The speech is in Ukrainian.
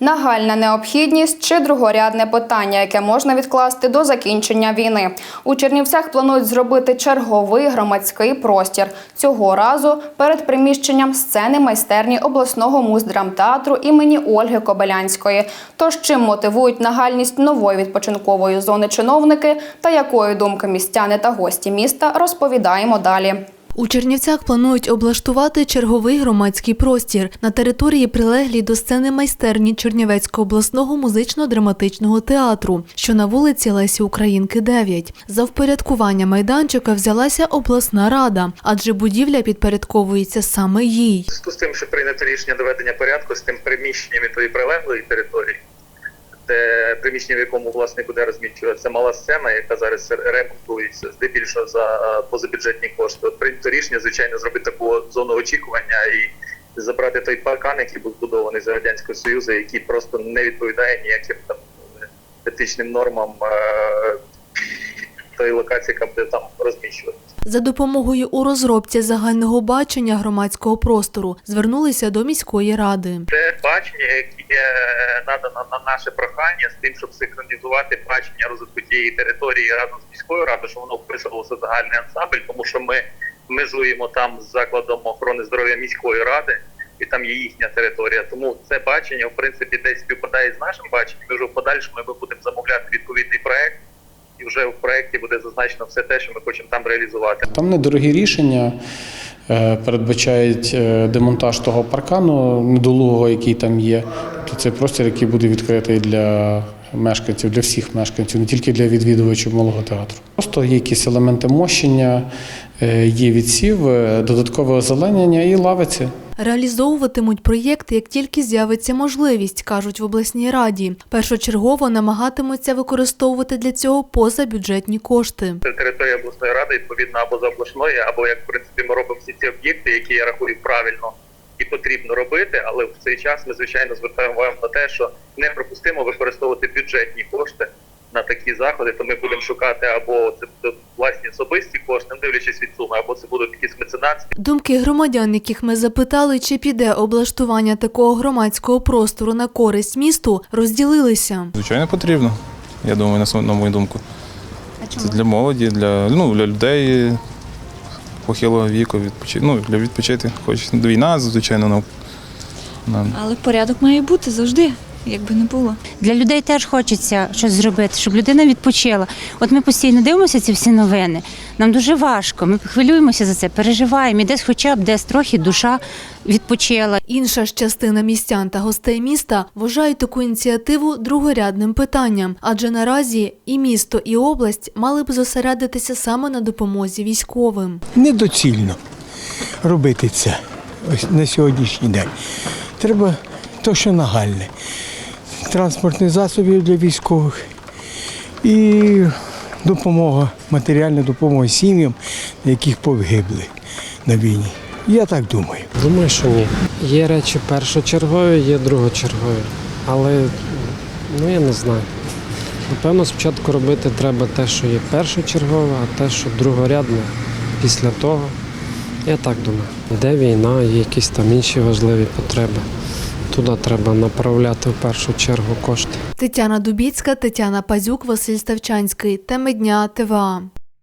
Нагальна необхідність чи другорядне питання, яке можна відкласти до закінчення війни. У Чернівцях планують зробити черговий громадський простір. Цього разу перед приміщенням сцени майстерні обласного муздрамтеатру імені Ольги Кобилянської. Тож чим мотивують нагальність нової відпочинкової зони чиновники та якої думки містяни та гості міста, розповідаємо далі. У Чернівцях планують облаштувати черговий громадський простір на території, прилеглій до сцени майстерні Чернівецького обласного музично-драматичного театру, що на вулиці Лесі Українки 9. За впорядкування майданчика взялася обласна рада, адже будівля підпорядковується саме їй. З тим, що прийнято рішення доведення порядку з тим приміщенням і тої прилеглої території, де приміщення, в якому власне буде розміщуватися мала сцена, яка зараз ремонтується, здебільшого за е, позабюджетні кошти. От прийнято рішення, звичайно, зробити таку зону очікування і забрати той паркан, який був збудований за радянського союзу, який просто не відповідає ніяким там етичним нормам тої локації, яка буде там розміщуватися. За допомогою у розробці загального бачення громадського простору звернулися до міської ради. Це бачення, яке е, надано на наше прохання з тим, щоб синхронізувати бачення розвитку тієї території разом з міською радою, щоб воно вписувалося в загальний ансамбль, тому що ми межуємо там з закладом охорони здоров'я міської ради, і там є їхня територія. Тому це бачення, в принципі, десь співпадає з нашим баченням. І вже в подальшому ми будемо замовляти відповідний проект, і вже в проекті буде зазначено все те, що ми хочемо там реалізувати. Там недорогі рішення е, передбачають е, демонтаж того паркану недолугого, який там є. Тобто це простір, який буде відкритий для мешканців, для всіх мешканців, не тільки для відвідувачів малого театру. Просто є якісь елементи мощення, е, є відсів, додаткове озеленення і лавиці. Реалізовуватимуть проєкт, як тільки з'явиться можливість, кажуть в обласній раді. Першочергово намагатимуться використовувати для цього позабюджетні кошти. Це територія обласної ради, відповідно, або за обласною, або як в принципі ми робимо всі ці об'єкти, які я рахую правильно і потрібно робити. Але в цей час ми звичайно звертаємо увагу на те, що неприпустимо використовувати бюджетні кошти на такі заходи. То ми будемо шукати або це будуть власні особисті кошти, не дивлячись від суми, або це будуть якісь меценатські. Думки громадян, яких ми запитали, чи піде облаштування такого громадського простору на користь місту, розділилися. Звичайно, потрібно. Я думаю, на на мою думку. Це для молоді, для, ну, для людей похилого віку, відпочити. Ну, для відпочити. Хоч війна, звичайно, нам. нам Але порядок має бути завжди, якби не було. Для людей теж хочеться щось зробити, щоб людина відпочила. От ми постійно дивимося ці всі новини. Нам дуже важко. Ми хвилюємося за це, переживаємо. І десь, хоча б десь трохи душа відпочила. Інша ж частина містян та гостей міста вважають таку ініціативу другорядним питанням, адже наразі і місто, і область мали б зосередитися саме на допомозі військовим. недоцільно робити це ось на сьогоднішній день. Треба то, що нагальне. Транспортних засобів для військових і допомога, матеріальна допомога сім'ям, яких погибли на війні. Я так думаю. Думаю, що ні. Є речі першочергові, є другочергові. Але ну я не знаю. Напевно, спочатку робити треба те, що є першочергове, а те, що другорядне після того. Я так думаю. Де війна, є якісь там інші важливі потреби. Туди треба направляти в першу чергу кошти. Тетяна Дубіцька, Тетяна Пазюк, Василь Ставчанський. Теми дня ТВА.